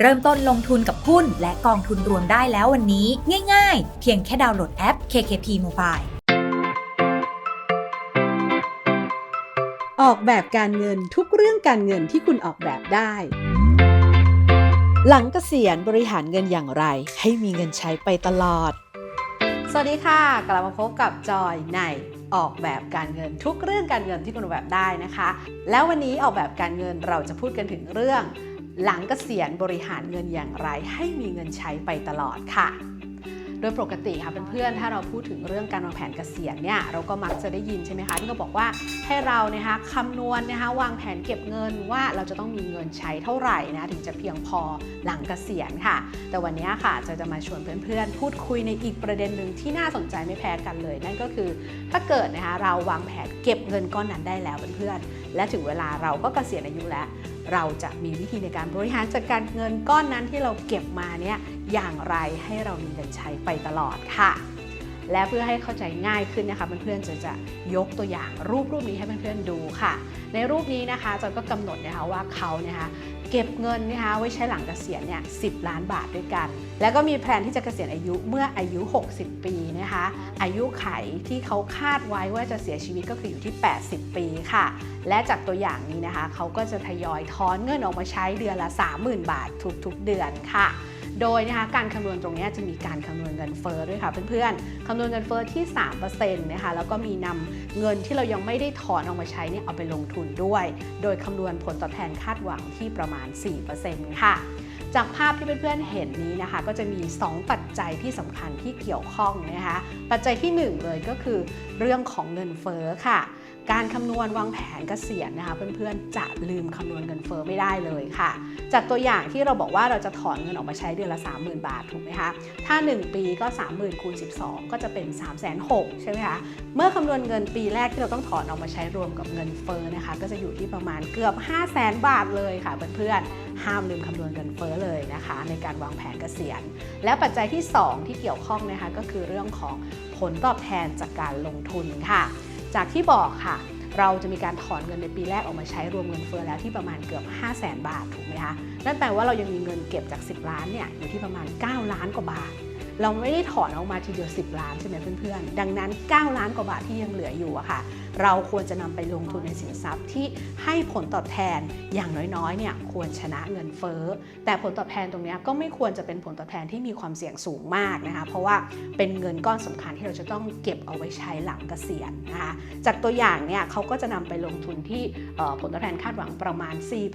เริ่มต้นลงทุนกับหุ้นและกองทุนรวมได้แล้ววันนี้ ง่ายๆ เพียงแค่ดาวน์โหลดแอป KKP Mobile ออกแบบการเงินทุกเรื่องการเงินที่คุณออกแบบได้ หลังเกษียณบริหารเงินอย่างไร ให้มีเงินใช้ไปตลอด สวัสดีค่ะ กลับมาพบกับจอยในออกแบบการเงินทุกเรื่องการเงินที่คุณออกแบบได้นะคะ แล้ววันนี้ออกแบบการเงินเราจะพูดกันถึงเรื่อง หลังเกษียณบริหารเงินอย่างไร ให้มีเงินใช้ไปตลอดค่ะ โดยปกติค่ะเพื่อนๆ ถ้าเราพูดถึงเรื่องการวางแผนเกษียณเนี่ยเราก็มักจะได้ยินใช่ไหมคะที่เขาบอกว่าให้เรานะคะคำนวณนะคะวางแผนเก็บเงินว่าเราจะต้องมีเงินใช้เท่าไหร่นะถึงจะเพียงพอหลังเกษียณค่ะ แต่วันนี้ค่ะจะจะมาชวนเพื่อนๆ พูดคุยในอีกประเด็นหนึ่งที่น่าสนใจไม่แพ้กันเลย นั่นก็คือถ้าเกิดนะคะเราวางแผนเก็บเงินก้อนนั้นได้แล้วเพื่อนๆและถึงเวลาเราก็เกษียณอายุแล้ว เราจะมีวิธีในการบริหารจัดการเงินก้อนนั้นที่เราเก็บมาเนี่ยอย่างไรให้เรามีเงินใช้ไปตลอดค่ะ และเพื่อให้เข้าใจง่ายขึ้นนะคะเพื่อนๆจะจะยกตัวอย่างรูปรูปนี้ให้เพื่อนๆดูค่ะ ในรูปนี้นะคะจอยก็กำหนดนะคะว่าเขาเนี่ยนะคะ เก็บเงินนะคะไว้ใช้หลังเกษียณเนี่ยสิล้านบาทด้วยกัน แล้วก็มีแผนที่จะเกษียณอายุเมื่ออายุ 60 ปีนะคะอายุไขที่เขาคาดไว้ว่าจะเสียชีวิตก็คืออยู่ที่ 80 ปีค่ะ และจากตัวอย่างนี้นะคะเขาก็จะทยอยถอนเงินออกมาใช้เดือนละ 30,000 บาททุกๆเดือนค่ะ โดยนะคะการคำนวณตรงนี้จะมีการคำนวณเงินเฟ้อด้วยค่ะเพื่อนๆคำนวณเงินเฟ้อที่3%นะคะแล้วก็มีนำเงินที่เรายังไม่ได้ถอนออกมาใช้เนี่ยเอาไปลงทุนด้วย โดยคำนวณผลตอบแทนคาดหวังที่ประมาณ 4%ค่ะจากภาพที่เพื่อนๆเห็นนี้นะคะ ก็จะมี 2 ปัจจัยที่สำคัญที่เกี่ยวข้องนะคะ ปัจจัยที่ 1 เลยก็คือเรื่องของเงินเฟ้อค่ะ การคำนวณวางแผนเกษียณนะคะ เพื่อนๆจะลืมคำนวณเงินเฟ้อไม่ได้เลยค่ะ จากตัวอย่างที่เราบอกว่าเราจะถอนเงินออกมาใช้เดือนละ 30,000 บาทถูกไหมคะ ถ้า 1 ปีก็ 30,000คูณ12 ก็จะเป็น 3 6 0 0 0ใช่ไหมคะ เมื่อคำนวณเงินปีแรกที่เราต้องถอนออกมาใช้รวมกับเงินเฟ้อนะคะ ก็จะอยู่ที่ประมาณเกือบ 5 0 0 0 0 0 บาทเลยค่ะเพื่อนๆ ห้ามลืมคำนวณเงินเฟ้อเลยนะคะ ในการวางแผนเกษียณ และปัจจัยที่ 2 ที่เกี่ยวข้องนะคะก็คือเรื่องของผลตอบแทนจากการลงทุนค่ะ จากที่บอกค่ะ เราจะมีการถอนเงินในปีแรกออกมาใช้รวมเงินเฟ้อแล้วที่ประมาณเกือบ 5 0 0แสนบาทถูกไหมคะ นั่นแปลว่าเรายังมีเงินเก็บจาก 10 ล้านเนี่ยอยู่ที่ประมาณ 9 ล้านกว่าบาท เราไม่ได้ถอนออกมาทีเดียว 10 ล้านใช่ไหมเพื่อนๆ ดังนั้น 9 ล้านกว่าบาทที่ยังเหลืออยู่อะค่ะ เราควรจะนำไปลงทุนในสินทรัพย์ที่ให้ผลตอบแทนอย่างน้อยๆเนี่ยควรชนะเงินเฟ้อ แต่ผลตอบแทนตรงนี้ก็ไม่ควรจะเป็นผลตอบแทนที่มีความเสี่ยงสูงมากนะคะ เพราะว่าเป็นเงินก้อนสำคัญที่เราจะต้องเก็บเอาไว้ใช้หลังเกษียณนะคะ จากตัวอย่างเนี่ยเขาก็จะนำไปลงทุนที่ผลตอบแทนคาดหวังประมาณ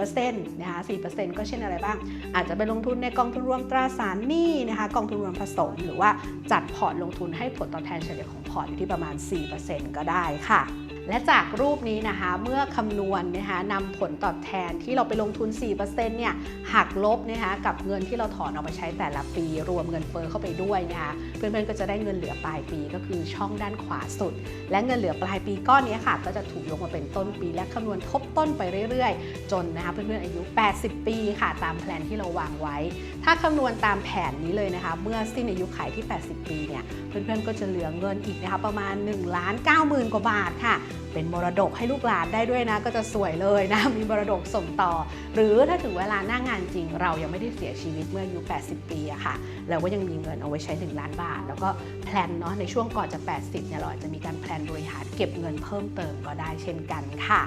4%นะคะ 4%ก็เช่นอะไรบ้าง อาจจะไปลงทุนในกองทุนรวมตราสารหนี้นะคะ กองทุนรวมผสมหรือว่าจัดพอร์ตลงทุนให้ผลตอบแทนเฉลี่ยของพอร์ตอยู่ที่ประมาณ 4%ก็ได้ค่ะ และจากรูปนี้นะคะเมื่อคำนวณนะคะนำผลตอบแทนที่เราไปลงทุน 4%เนี่ยหักลบนะคะกับเงินที่เราถอนออกมาใช้แต่ละปี รวมเงินเฟ้อเข้าไปด้วยนะคะเพื่อนๆก็จะได้เงินเหลือปลายปีก็คือช่องด้านขวาสุด และเงินเหลือปลายปีก้อนนี้ค่ะ ก็จะถูกยกมาเป็นต้นปี และคำนวณทบต้นไปเรื่อยๆ จนนะคะเพื่อนๆอายุ 80 ปีค่ะตามแผนที่เราวางไว้ ถ้าคำนวณตามแผนนี้เลยนะคะ เมื่อสิ้นอายุขัยที่ 80 ปีเนี่ยเพื่อนๆก็จะเหลือเงินอีกนะคะประมาณ1ล้าน9หมื่นกว่าบาทค่ะ เป็นมรดกให้ลูกหลานได้ด้วยนะ ก็จะสวยเลยนะ มีมรดกส่งต่อ หรือถ้าถึงเวลาหน้างงานจริง เรายังไม่ได้เสียชีวิตเมื่ออายุ 80 ปีอะค่ะ เราก็ยังมีเงินเอาไว้ใช้ 1 ล้านบาท แล้วก็แพลนเนาะในช่วงก่อนจะ 80เนี่ยเราอาจจะมีการแพลนบริหารเก็บเงินเพิ่มเติมก็ได้เช่นกันค่ะ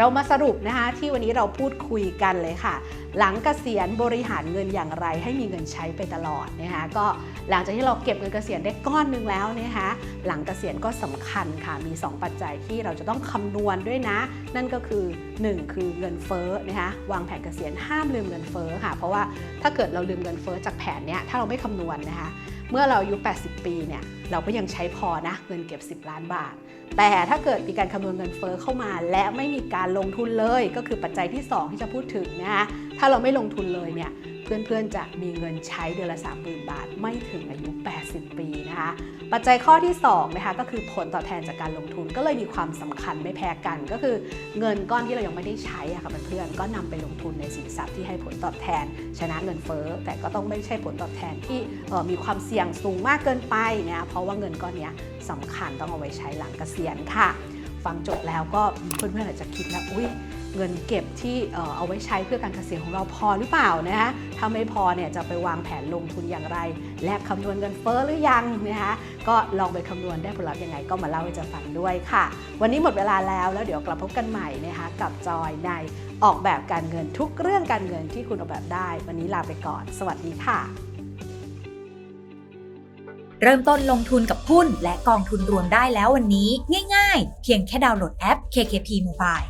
เรามาสรุปนะคะที่วันนี้เราพูดคุยกันเลยค่ะ หลังเกษียณบริหารเงินอย่างไร ให้มีเงินใช้ไปตลอดนะคะก็หลังจากที่เราเก็บเงินเกษียณได้ก้อนหนึ่งแล้วนะคะหลังเกษียณก็สำคัญค่ะมี 2 ปัจจัยที่เราจะต้องคำนวณด้วยนะ นั่นก็คือ 1 คือเงินเฟ้อนะคะวางแผนเกษียณห้ามลืมเงินเฟ้อค่ะ เพราะว่าถ้าเกิดเราลืมเงินเฟ้อจากแผนเนี้ยถ้าเราไม่คำนวณนะคะ เมื่อเราอายุ 80 ปีเนี่ยเราก็ยังใช้พอนะเงินเก็บ 10 ล้านบาท แต่ถ้าเกิดมีการคำนวณเงินเฟ้อเข้ามา และไม่มีการลงทุนเลย ก็คือปัจจัยที่ 2 ที่จะพูดถึงนะคะถ้าเราไม่ลงทุนเลยเนี่ย เพื่อนๆจะมีเงินใช้เดือนละ 30,000 บาท ไม่ถึงอายุ 80 ปีนะคะ ปัจจัยข้อที่2นะคะก็คือผลตอบแทนจากการลงทุนก็เลยมีความสำคัญไม่แพ้กัน ก็คือเงินก้อนที่เรายังไม่ได้ใช้อะค่ะเพื่อนๆก็นำไปลงทุนในสินทรัพย์ที่ให้ผลตอบแทน ชนะเงินเฟ้อแต่ก็ต้องไม่ใช่ผลตอบแทนที่มีความเสี่ยงสูงมากเกินไปนะเพราะว่าเงินก้อนนี้ยสำคัญต้องเอาไว้ใช้หลังเกษียณค่ะ ฟังจบแล้วก็เพื่อนๆอาจจะคิดแล้วอุ้ย เงินเก็บที่เอาไว้ใช้เพื่อการเกษียณของเราพอหรือเปล่านะคะถ้าไม่พอเนี่ยจะไปวางแผนลงทุนอย่างไร และคำนวณเงินเฟ้อหรือยังนะคะก็ลองไปคำนวณได้ผลลัพธ์ยังไงก็มาเล่าให้จะฟังด้วยค่ะ วันนี้หมดเวลาแล้วแล้วเดี๋ยวกลับพบกันใหม่นะคะกับจอยในออกแบบการเงินทุกเรื่องการเงินที่คุณออกแบบได้ วันนี้ลาไปก่อน สวัสดีค่ะ เริ่มต้นลงทุนกับหุ้นและกองทุนรวมได้แล้ววันนี้ ง่ายๆ เพียงแค่ดาวน์โหลดแอป KKP Mobile